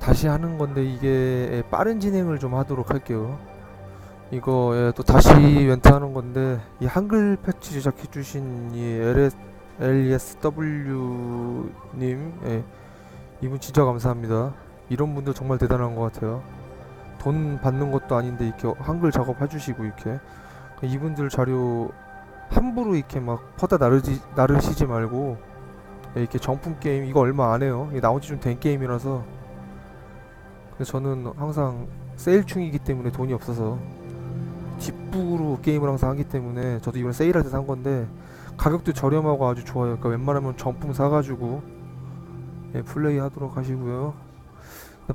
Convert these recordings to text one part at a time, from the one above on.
다시 하는 건데 이게 빠른 진행을 좀 하도록 할게요. 이거 예, 또 다시 멘트 하는 건데 이 한글 패치 제작해 주신 이 LS, LSW 님 예, 이분 진짜 감사합니다. 이런 분들 정말 대단한 것 같아요. 돈 받는 것도 아닌데 이렇게 한글 작업 해 주시고 이렇게 이분들 자료 함부로 이렇게 막 퍼다 나르지, 나르시지 말고 예, 이렇게 정품 게임 이거 얼마 안 해요. 나온 지 좀 된 게임이라서 저는 항상 세일충이기 때문에 돈이 없어서 뒷북으로 게임을 항상 하기 때문에 저도 이번에 세일할 때 산 건데 가격도 저렴하고 아주 좋아요. 그러니까 웬만하면 정품 사가지고 예, 플레이 하도록 하시고요.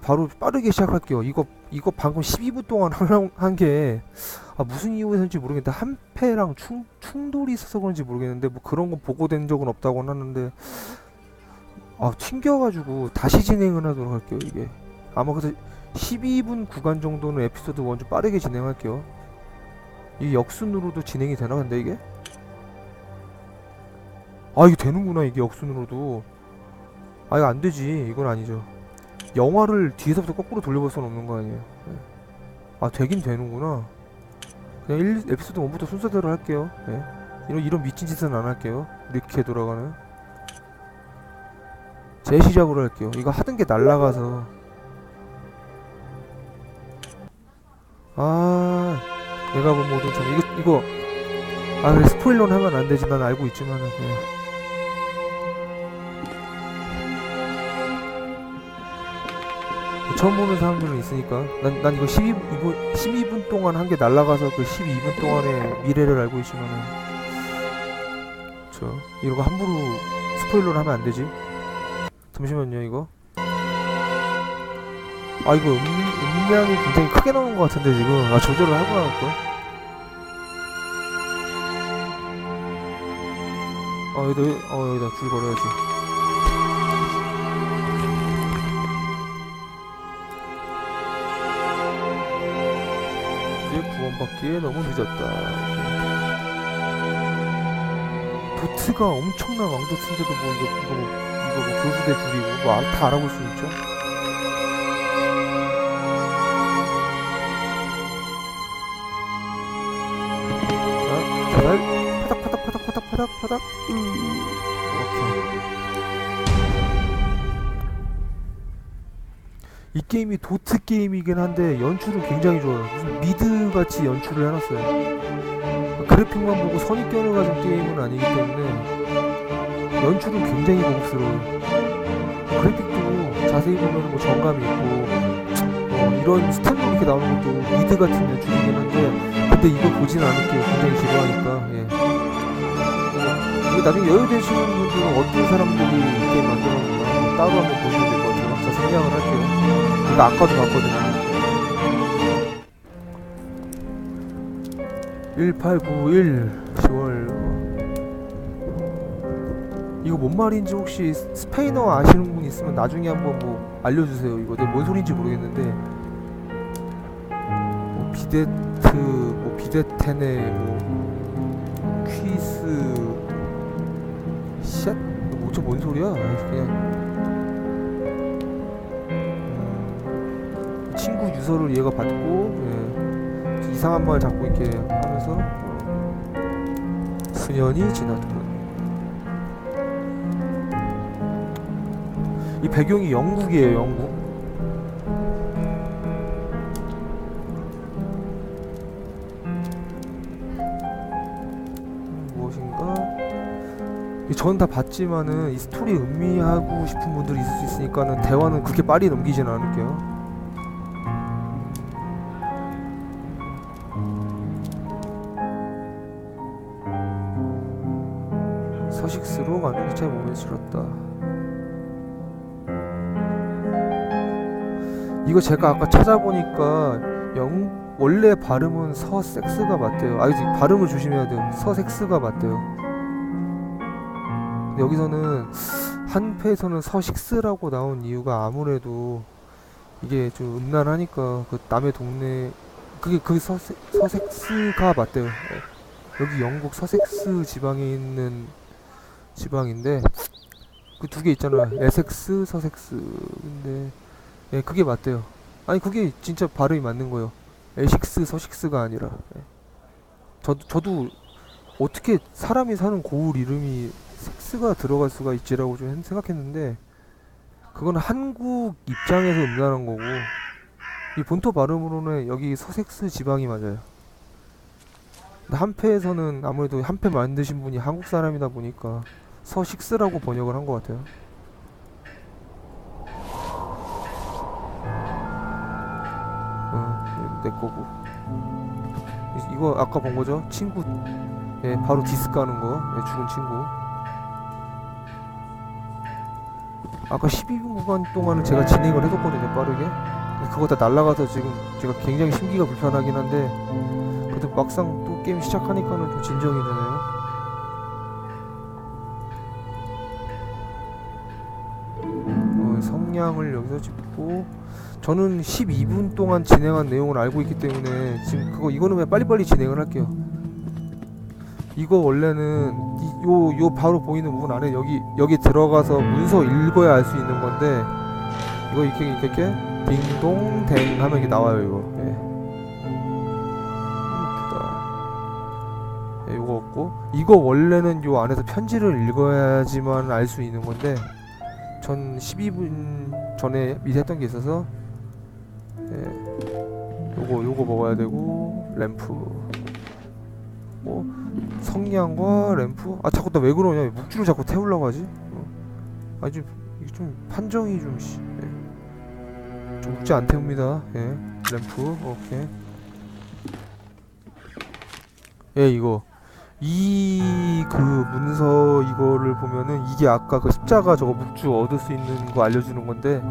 바로 빠르게 시작할게요. 이거 이거 방금 12분 동안 한게 아, 무슨 이유에서인지 모르겠는데 한 패랑 충, 충돌이 있어서 그런지 모르겠는데 뭐 그런 건 보고된 적은 없다고는 하는데 아 튕겨가지고 다시 진행을 하도록 할게요 이게 아마 그래서 12분 구간 정도는 에피소드 1 좀 빠르게 진행할게요. 이 역순으로도 진행이 되나 근데 이게? 아 이게 되는구나 이게 역순으로도. 아 이거 안되지. 이건 아니죠. 영화를 뒤에서부터 거꾸로 돌려볼 수는 없는 거 아니에요. 예. 아 되긴 되는구나. 그냥 1, 에피소드 1부터 순서대로 할게요. 예. 이런 이런 미친 짓은 안 할게요. 이렇게 돌아가는. 재시작으로 할게요. 이거 하던 게 날라가서 아 내가 본 모든 참 이거 이거. 아 스포일러는 하면 안 되지. 난 알고 있지만은 예. 처음 보는 사람들은 있으니까. 난, 난 이거 12분, 12분 동안 한게 날라가서 그 12분 동안의 미래를 알고 있지만은. 저 이거 함부로 스포일러를 하면 안 되지. 잠시만요 이거 아 이거 음, 음량이 굉장히 크게 나온 것 같은데 지금. 아 조절을 하고 나왔고 어 여기다 어 여기다 줄 걸어야지. 이제 구원받기에 너무 늦었다. 도트가 엄청난 왕도트인데도 뭐 이거 이거 뭐 이거 뭐 교수대 줄이고 뭐다 알아볼 수 있죠 파닥 파닥 파닥 파닥 파닥 으 이렇게 이 게임이 도트 게임이긴 한데 연출은 굉장히 좋아요 무슨 미드 같이 연출을 해놨어요 그래픽만 보고 선입견을 가진 게임은 아니기 때문에 연출은 굉장히 고급스러워요 그래픽도 자세히 보면 뭐 정감이 있고 어, 이런 스탠로 이렇게 나오는 것도 미드 같은 연출이긴 한데 근데 이거 보진 않을게요. 굉장히 지루하니까. 예. 어, 이게 나중에 여유 되시는 분들은 어떤 사람들이 이 게임 만들었나 뭐 따로 한번 보시면 될 것 같아요. 자, 생략을 할게요. 이거 아까도 봤거든요. 1891 10월 이거 뭔 말인지 혹시 스페인어 아시는 분 있으면 나중에 한번 뭐 알려주세요. 이거 내가 뭔 소리인지 모르겠는데 뭐 비데트 뭐 비데테네 뭐 저 뭔 소리야? 그냥 음, 친구 유서를 얘가 받고 예, 이상한 말 자꾸 이렇게 하면서 수년이 지났군. 이 배경이 영국이에요, 영국. 저는 다 봤지만은 이 스토리 음미하고 싶은 분들이 있을 수 있으니까는 대화는 그렇게 빨리 넘기지는 않을게요. 서식스로 가는 기차에 몸을 실었다. 이거 제가 아까 찾아보니까 영 원래 발음은 서섹스가 맞대요. 아, 이거 발음을 조심해야 돼요. 서섹스가 맞대요. 근데 여기서는 한패에서는 서식스라고 나온 이유가 아무래도 이게 좀 음란하니까 그 남의 동네 그게 그 서세, 서섹스가 맞대요. 예. 여기 영국 서섹스 지방에 있는 지방인데 그 두 개 있잖아. 에섹스, 서섹스. 근데 예, 그게 맞대요. 아니 그게 진짜 발음이 맞는 거예요. 에식스 서식스가 아니라. 예. 저도 저도 어떻게 사람이 사는 고을 이름이 섹스가 들어갈 수가 있지라고 좀 생각했는데 그건 한국 입장에서 음란한 거고 이 본토 발음으로는 여기 서섹스 지방이 맞아요. 한패에서는 아무래도 한패 만드신 분이 한국 사람이다 보니까 서식스라고 번역을 한 것 같아요. 어, 내 거고. 이- 이거 아까 본 거죠? 친구. 예, 바로 디스 까는 거. 예, 죽은 친구. 아까 12분 구간 동안은 제가 진행을 해뒀거든요, 빠르게. 그거 다 날라가서 지금 제가 굉장히 심기가 불편하긴 한데, 그래도 막상 또 게임 시작하니까는 좀 진정이 되네요. 어, 성량을 여기서 찍고, 저는 12분 동안 진행한 내용을 알고 있기 때문에 지금 그거 이거는 그냥 빨리빨리 진행을 할게요. 이거 원래는 이, 요, 요 바로 보이는 부분 안에 여기 여기 들어가서 문서 읽어야 알 수 있는 건데 이거 이렇게 이렇게, 이렇게 딩동댕 하면 이게 나와요 이거. 예. 예, 요거 없고 이거 원래는 요 안에서 편지를 읽어야지만 알 수 있는 건데 전 12분 전에 미리 했던 게 있어서 예. 요거 요거 먹어야 되고 램프 뭐 성냥과 램프 아 자꾸 나 왜 그러냐? 묵주를 자꾸 태우려고 하지? 어. 아니 좀 좀 판정이 좀 씨. 예. 좀 묵지 안 태웁니다. 예. 램프. 오케이. 예 이거. 이 그 문서 이거를 보면은 이게 아까 그 십자가 저거 묵주 얻을 수 있는 거 알려주는 건데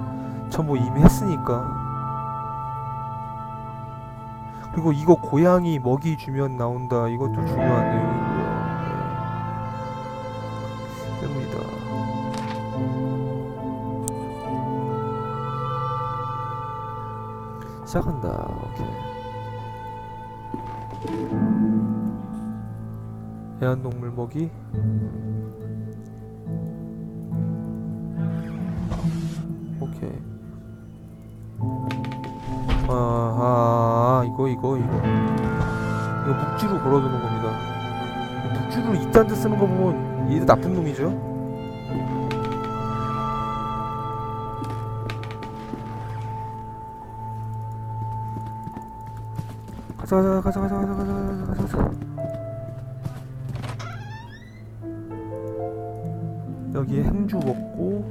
전뭐 이미 했으니까. 그리고 이거 고양이 먹이 주면 나온다. 이것도 중요한 내용이고요 시작한다. 오케이. 애완동물 먹이? 오케이. 아, 아, 아 이거 이거 이거. 이거 묵지로 걸어두는 겁니다. 묵지로 이딴 데 쓰는 거 보면 얘도 나쁜 놈이죠 가자 가자 가자 가자 가자 가자 가자 가자 여기에 행주 먹고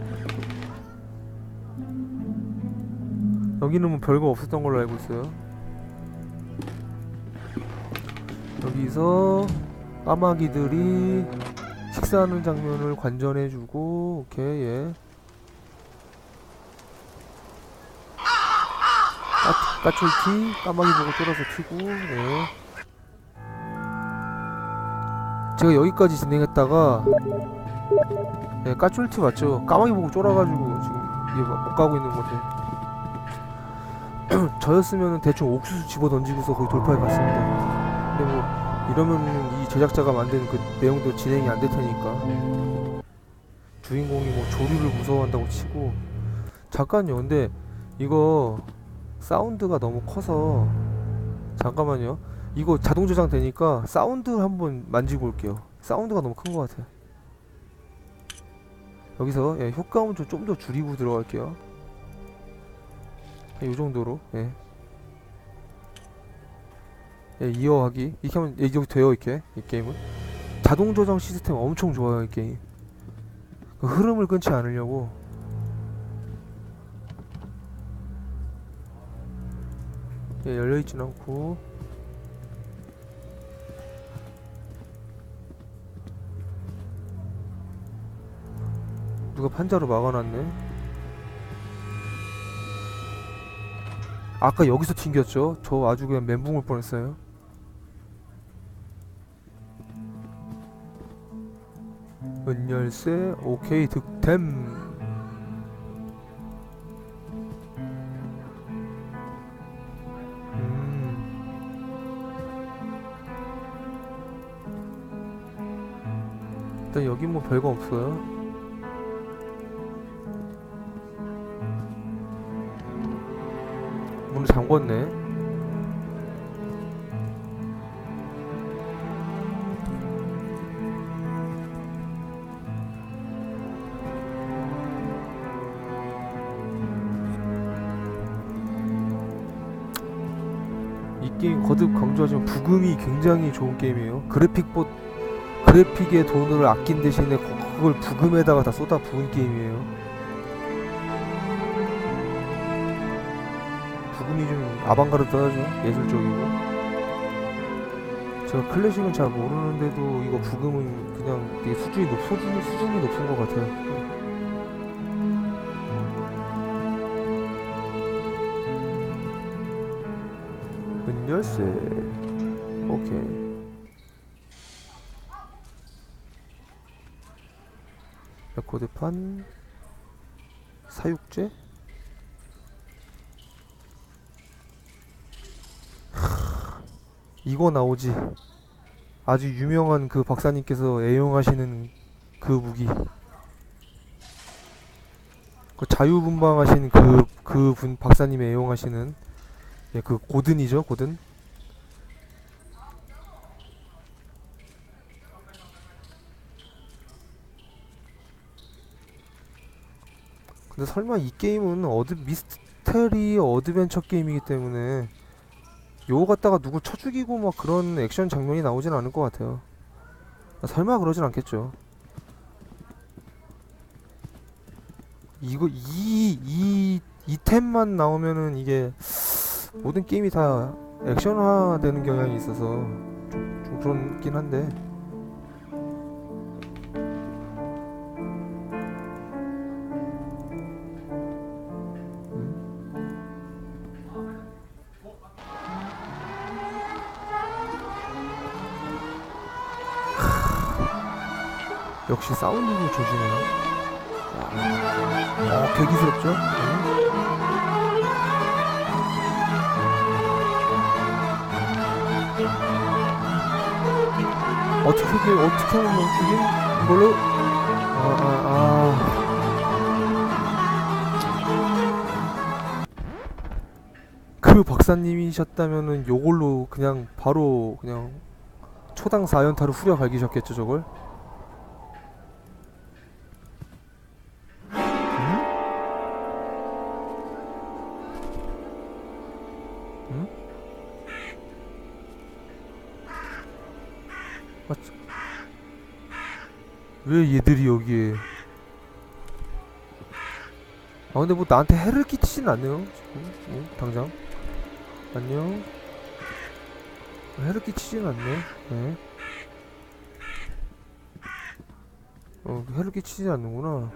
여기는 뭐 별거 없었던 걸로 알고 있어요. 여기서 까마귀들이 식사하는 장면을 관전해주고 오케이 예. 까, 까촐티 까마귀 보고 쫄아서 튀고 네. 제가 여기까지 진행했다가 네, 까쫄티 맞죠? 까마귀 보고 쫄아가지고 지금 이게 못 가고 있는 건데 저였으면 대충 옥수수 집어 던지고서 거기 돌파해 갔습니다. 근데 뭐 이러면 이 제작자가 만든 그 내용도 진행이 안 될 테니까 주인공이 뭐 조류를 무서워한다고 치고 잠깐요. 근데 이거 사운드가 너무 커서 잠깐만요. 이거 자동 저장 되니까 사운드 한번 만지고 올게요. 사운드가 너무 큰 것 같아요. 여기서 예, 효과음 좀 좀 더 줄이고 들어갈게요. 이 정도로 예. 예, 이어하기 이렇게 하면 예, 여기 돼요 이렇게 이 게임은 자동 저장 시스템 엄청 좋아요 이 게임 그 흐름을 끊지 않으려고 예, 열려있진 않고 누가 판자로 막아놨네 아까 여기서 튕겼죠? 저 아주 그냥 멘붕 올 뻔했어요. 은열쇠 오케이 득템 일단 여기 뭐 별거 없어요. 문을 잠궜네. 이 게임 거듭 강조하지만 부금이 굉장히 좋은 게임이에요. 그래픽보 그래픽에 돈을 아낀 대신에 거- 그걸 부금에다가 다 쏟아 부은 게임이에요. 부금이 좀 아방가르드하죠 예술적이고. 제가 클래식은 잘 모르는데도 이거 부금은 그냥 되게 수준이 높 수준이, 수준이 높은 것 같아요. 은열쇠. 오케이 코드판 사육제 이거 나오지. 아주 유명한 그 박사님께서 애용하시는 그 무기. 그 자유분방하신 그, 그 분, 박사님이 애용하시는, 예, 그 고든이죠, 고든. 근데 설마 이 게임은 어드, 미스테리 어드벤처 게임이기 때문에 요거 갖다가 누구 쳐 죽이고 막 그런 액션 장면이 나오진 않을 것 같아요. 설마 그러진 않겠죠. 이거 이 이 이템만 나오면은 이게 모든 게임이 다 액션화 되는 경향이 있어서 좀, 좀 그렇긴 한데 역시 사운드도 조지네요. 어, 괴기스럽죠? 음. 어떻게 어떻게 하면 멈추긴 이걸로 아, 아, 아. 그 박사님이셨다면은 요걸로 그냥 바로 그냥 초당 4연타로 후려 갈기셨겠죠 저걸? 아, 저- 왜 얘들이 여기에? 아 근데 뭐 나한테 해를 끼치진 않네요 지금 응? 당장 안녕 해를 끼치진 않네 네. 어 해를 끼치지 않는구나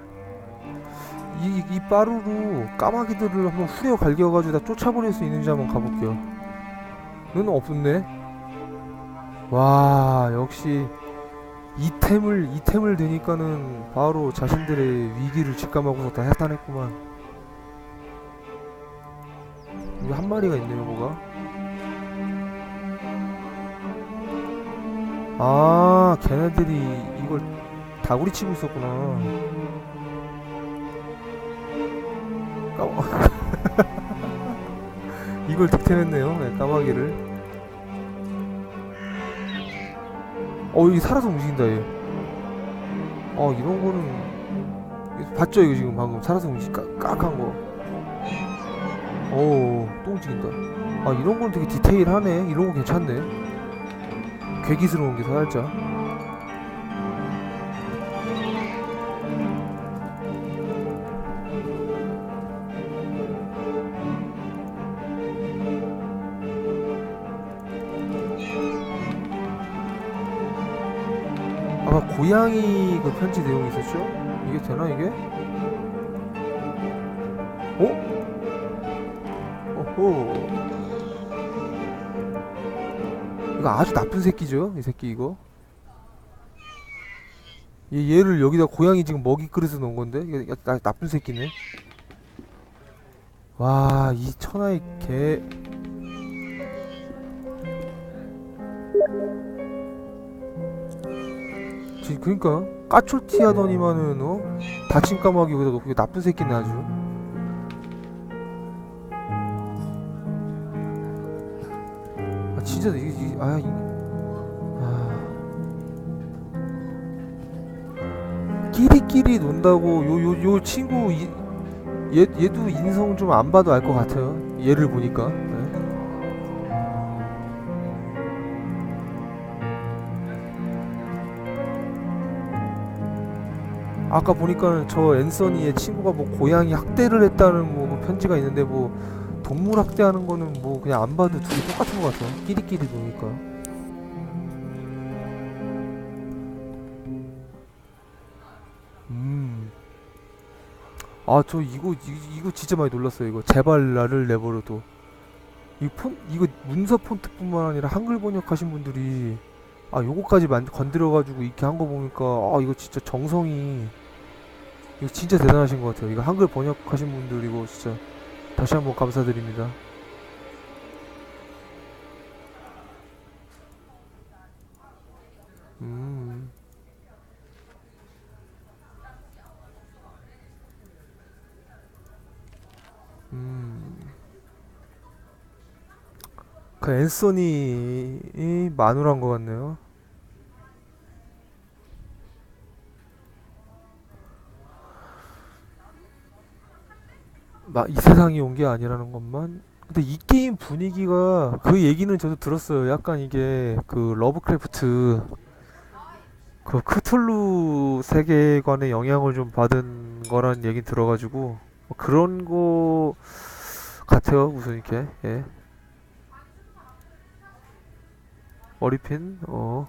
이, 이 빠루로 까마귀들을 한번 후려 갈겨가지고 다 쫓아버릴 수 있는지 한번 가볼게요. 는 없네. 와, 역시 이템을, 이템을 드니까는 바로 자신들의 위기를 직감하고서 다 해탄했구만. 여기 한 마리가 있네요, 뭐가. 아, 걔네들이 이걸 다구리 치고 있었구나. 까마 이걸 득템했네요 네, 까마귀를 어 여기 살아서 움직인다 얘 어 이런 거는 봤죠 이거 지금 방금? 살아서 움직 까, 깍한 거. 어우 또 움직인다. 아 이런 건 되게 디테일하네. 이런 거 괜찮네. 괴기스러운 게 살짝 고양이 그 편지 내용이 있었죠? 이게 되나 이게? 어? 어호 이거 아주 나쁜 새끼죠 이 새끼 이거 얘, 얘를 여기다 고양이 지금 먹이 그릇에 놓은 건데 이거 나, 나쁜 새끼네 와 이 천하의 개 지 그니까 까촐티 하더니만은 어 다친 까마귀 여기다 놓고 이게 나쁜 새끼네 아주 진짜 이게 이- 아, 이, 아 끼리끼리 논다고 요 요 요 친구 이, 얘 얘도 인성 좀 안 봐도 알 것 같아요. 얘를 보니까. 아까 보니까 저 앤서니의 친구가 뭐 고양이 학대를 했다는 뭐 편지가 있는데 뭐 동물 학대하는 거는 뭐 그냥 안 봐도 둘이 똑같은 것 같아요. 끼리끼리 노니까. 음. 아, 저 이거 이, 이거 진짜 많이 놀랐어요. 이거 제발 나를 내버려둬. 이 폰 이거 문서 폰트뿐만 아니라 한글 번역하신 분들이 아, 요거까지 만 건드려 가지고 이렇게 한 거 보니까 아, 이거 진짜 정성이 이거 진짜 대단하신 것 같아요. 이거 한글 번역하신 분들 이거 진짜 다시 한번 감사드립니다. 음. 음. 그 앤서니이 마누라인 것 같네요. 이 세상이 온 게 아니라는 것만. 근데 이 게임 분위기가 그 얘기는 저도 들었어요. 약간 이게 그 러브크래프트 그 크툴루 세계관의 영향을 좀 받은 거란 얘기 들어가지고 뭐 그런 거 같아요. 무슨 이렇게 예. 머리핀 어.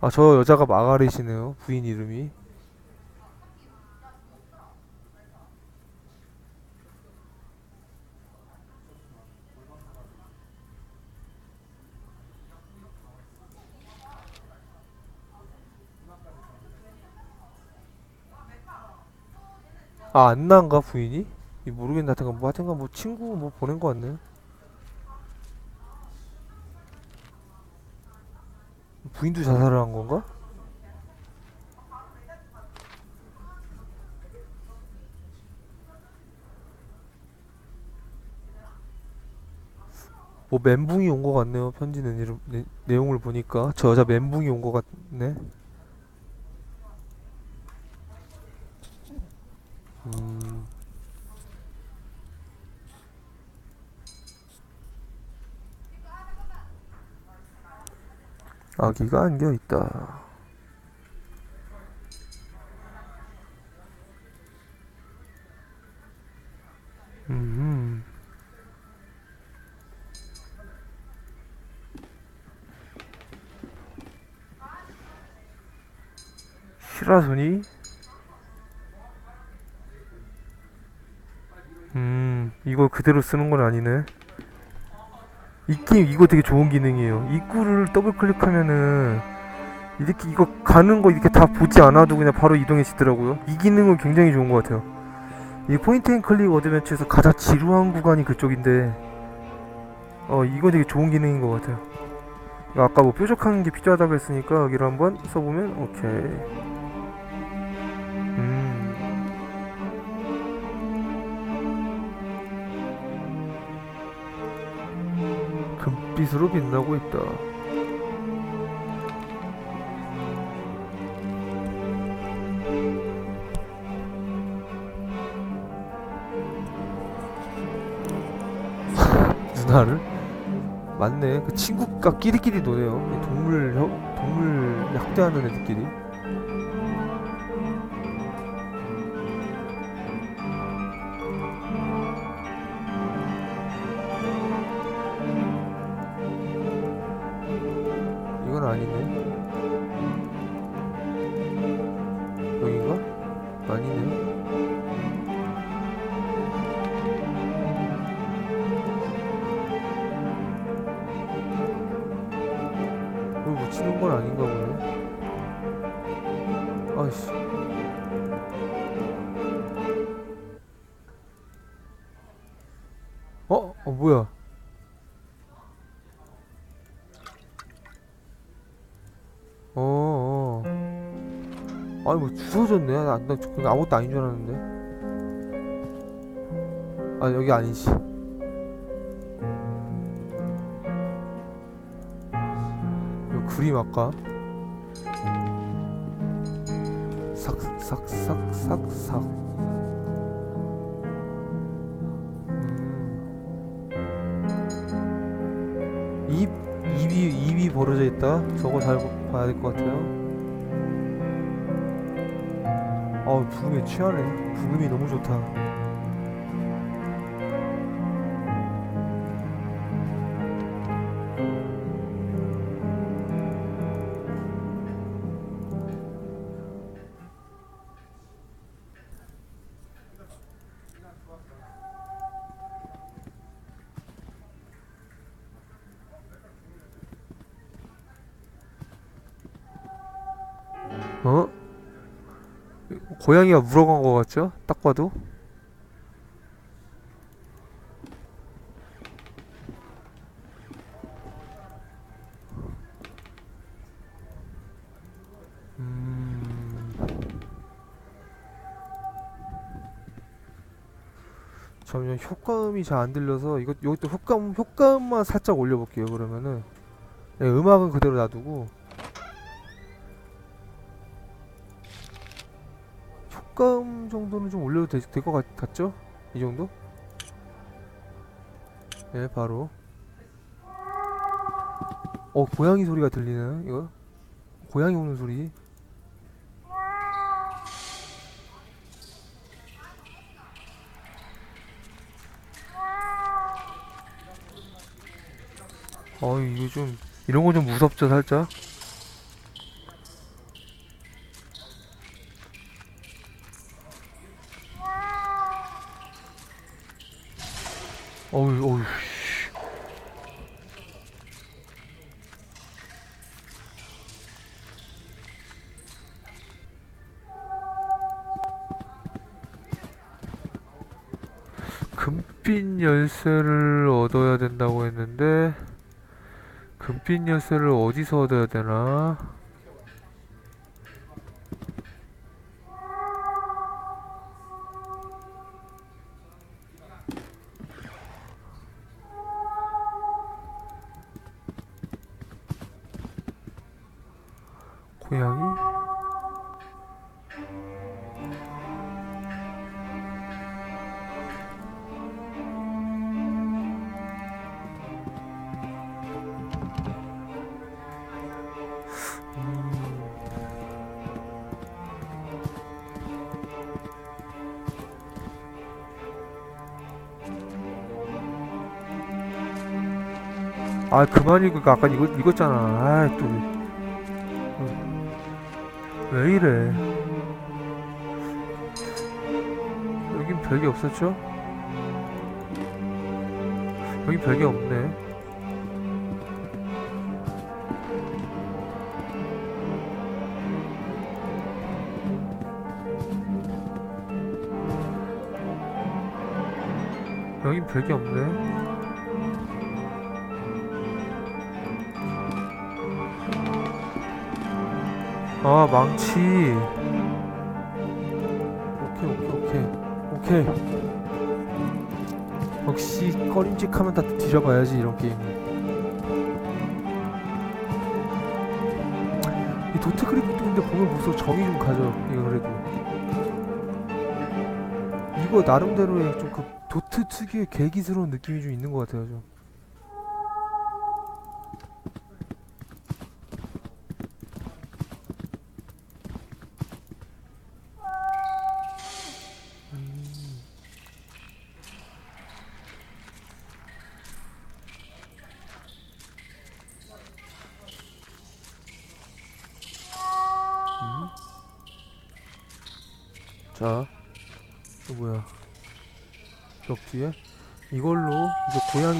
아 저 여자가 마가렛이네요. 부인 이름이. 아 안나인가 부인이? 이 모르겠는데 하여튼간 뭐 하여튼간 뭐 친구 뭐 보낸 거 같네. 부인도 자살을 한 건가? 뭐 멘붕이 온거 같네요. 편지 내, 내용을 보니까 저 여자 멘붕이 온거 같네. 음, 아기가 안겨 있다. 음, 시라소니? 음, 이거 그대로 쓰는 건 아니네. 이 게임 이거 되게 좋은 기능이에요. 입구를 더블 클릭하면은 이렇게 이거 가는 거 이렇게 다 보지 않아도 그냥 바로 이동해지더라고요. 이 기능은 굉장히 좋은 것 같아요. 이 포인트 앤 클릭 어드벤처에서 가장 지루한 구간이 그쪽인데 어 이거 되게 좋은 기능인 것 같아요. 아까 뭐 뾰족한 게 필요하다고 했으니까 여기를 한번 써보면 오케이. 빛으로 빛나고 있다. 누나를? 맞네. 그 친구가 끼리끼리 노네요. 이 동물 혀- 동물 학대하는 애들끼리. 아니 뭐 주워졌네. 나, 나 그냥 아무것도 아닌 줄 알았는데. 아 여기 아니지. 이거 그림 아까? 삭삭삭삭삭. 음. 입 입이 입이 벌어져 있다? 저거 잘 봐야 될 것 같아요. 아 부금에 취하네. 부금이 너무 좋다. 고양이가 물어간 것 같죠? 딱 봐도. 음. 잠시만 효과음이 잘 안 들려서 이것 이것도 효과음 효과음만 살짝 올려볼게요 그러면은 네, 음악은 그대로 놔두고 정도는 좀 올려도 될 것 같죠? 이 정도? 네 바로 어 고양이 소리가 들리네요 이거 고양이 우는 소리 어 이거 좀 이런 거 좀 무섭죠 살짝 어우 어우 씨. 금빛 열쇠를 얻어야 된다고 했는데 금빛 열쇠를 어디서 얻어야 되나? 아 그만 읽으니까 아까 이거 읽었잖아. 아또. 왜 이래? 여긴 별게 없었죠? 여긴 별게 없네. 여긴 별게 없네 아 망치. 오케이 오케이 오케이. 오케이. 역시 꺼림직하면 다 뒤져봐야지 이런 게임. 이 도트 크리프트 근데 보면 벌써 정이 좀 가죠 이거 그래도. 이거 나름대로의 좀 그 도트 특유의 괴기스러운 느낌이 좀 있는 것 같아요 좀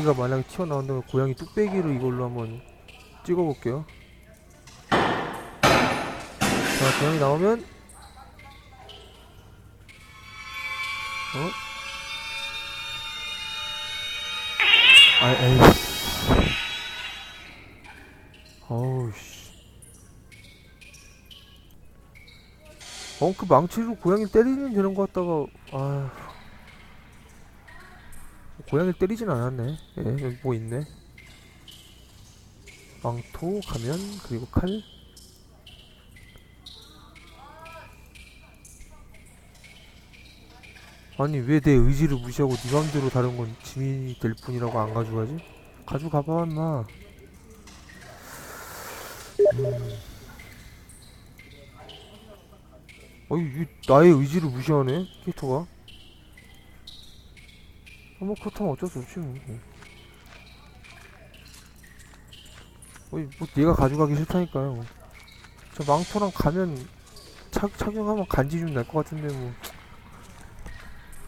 고양이가 만약에 튀어나온다면 고양이 뚝배기로 이걸로 한번 찍어볼게요. 자, 고양이 나오면 어? 아, 에이. 어우 씨. 어, 그 망치로 고양이 때리면 되는 것 같다가, 아. 고양이 때리진 않았네. 예, 여기 뭐 있네. 망토 가면 그리고 칼 아니 왜 내 의지를 무시하고 네 맘대로 다른 건 짐이 될 뿐이라고 안 가져가지? 가져가봐 인마 음. 어이 이 나의 의지를 무시하네 캐릭터가 어, 뭐 그렇다면 어쩔 수 없지 뭐. 어이 뭐 얘가 가져가기 싫다니까요. 저 망토랑 가면 착, 착용하면 간지 좀 날 것 같은데 뭐.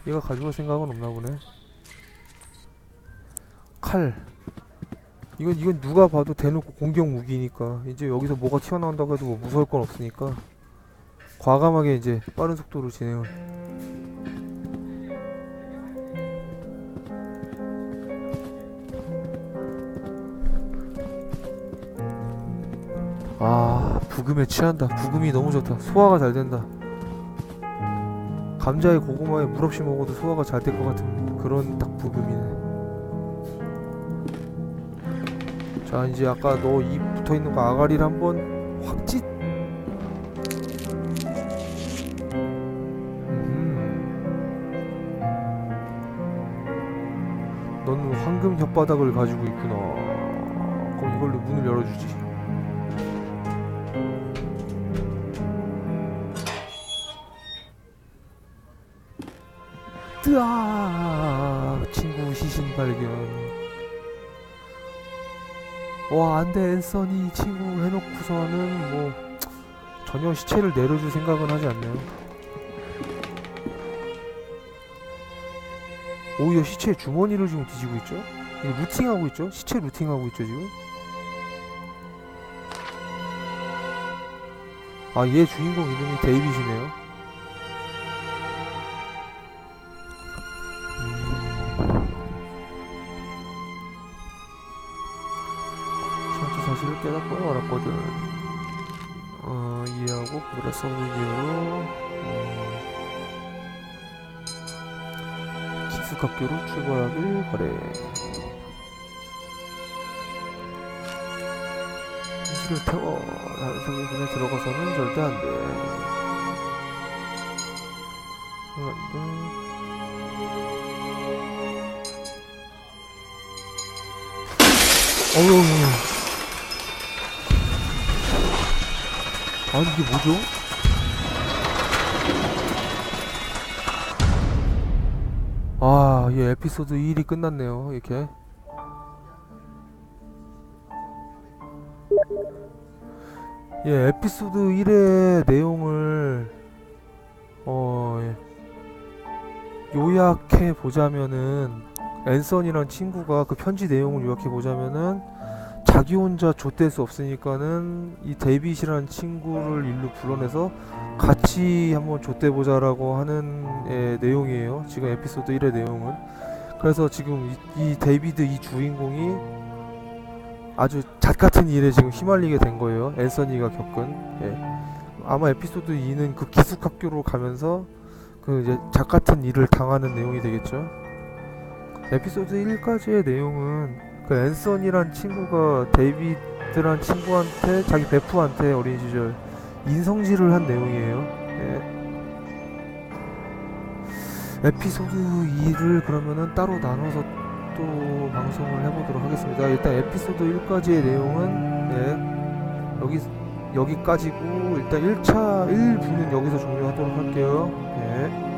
얘가 가져갈 생각은 없나 보네. 칼. 이건 이건 누가 봐도 대놓고 공격 무기니까. 이제 여기서 뭐가 튀어나온다고 해도 뭐 무서울 건 없으니까. 과감하게 이제 빠른 속도로 진행을 아 부금에 취한다. 부금이 너무 좋다. 소화가 잘 된다. 감자에 고구마에 물 없이 먹어도 소화가 잘 될 것 같은 그런 딱 부금이네. 자 이제 아까 너이 붙어있는 거 아가리를 한번 확짓. 음흠. 너는 황금 혓바닥을 가지고 있구나. 그럼 이걸로 문을 열어주지 뜨아 친구 시신 발견. 와 안돼 앤서니. 친구 해놓고서는 뭐 전혀 시체를 내려줄 생각은 하지 않네요. 오히려 시체 주머니를 지금 뒤지고 있죠? 루팅하고 있죠? 시체 루팅하고 있죠 지금? 아 얘 주인공 이름이 데이빗이네요 이유로 음, 기숙학교로 출발하길 바래. 현실을 태워. 다른 세계관에 들어가서는 절대 안 돼. 안 돼. 어휴. 아니 이게 뭐죠? 에피소드 1이 끝났네요. 이렇게. 예, 에피소드 1의 내용을 어 예, 요약해 보자면은 앤선이란 친구가 그 편지 내용을 요약해 보자면은 자기 혼자 좆될 수 없으니까는 이 데이빗이라는 친구를 일로 불러내서 같이 한번 좆대 보자라고 하는 예, 내용이에요. 지금 에피소드 1의 내용은. 그래서 지금 이, 이 데이비드 이 주인공이 아주 잣 같은 일에 지금 휘말리게 된 거예요. 앤서니가 겪은. 예. 아마 에피소드 2는 그 기숙학교로 가면서 그 이제 잣 같은 일을 당하는 내용이 되겠죠. 에피소드 1까지의 내용은 그 앤서니란 친구가 데이비드란 친구한테 자기 베프한테 어린 시절 인성질을 한 내용이에요. 예. 에피소드 2를 그러면은 따로 나눠서 또 방송을 해보도록 하겠습니다. 일단 에피소드 1까지의 내용은 예, 여기 여기까지고 일단 1차 1부는 여기서 종료하도록 할게요. 예.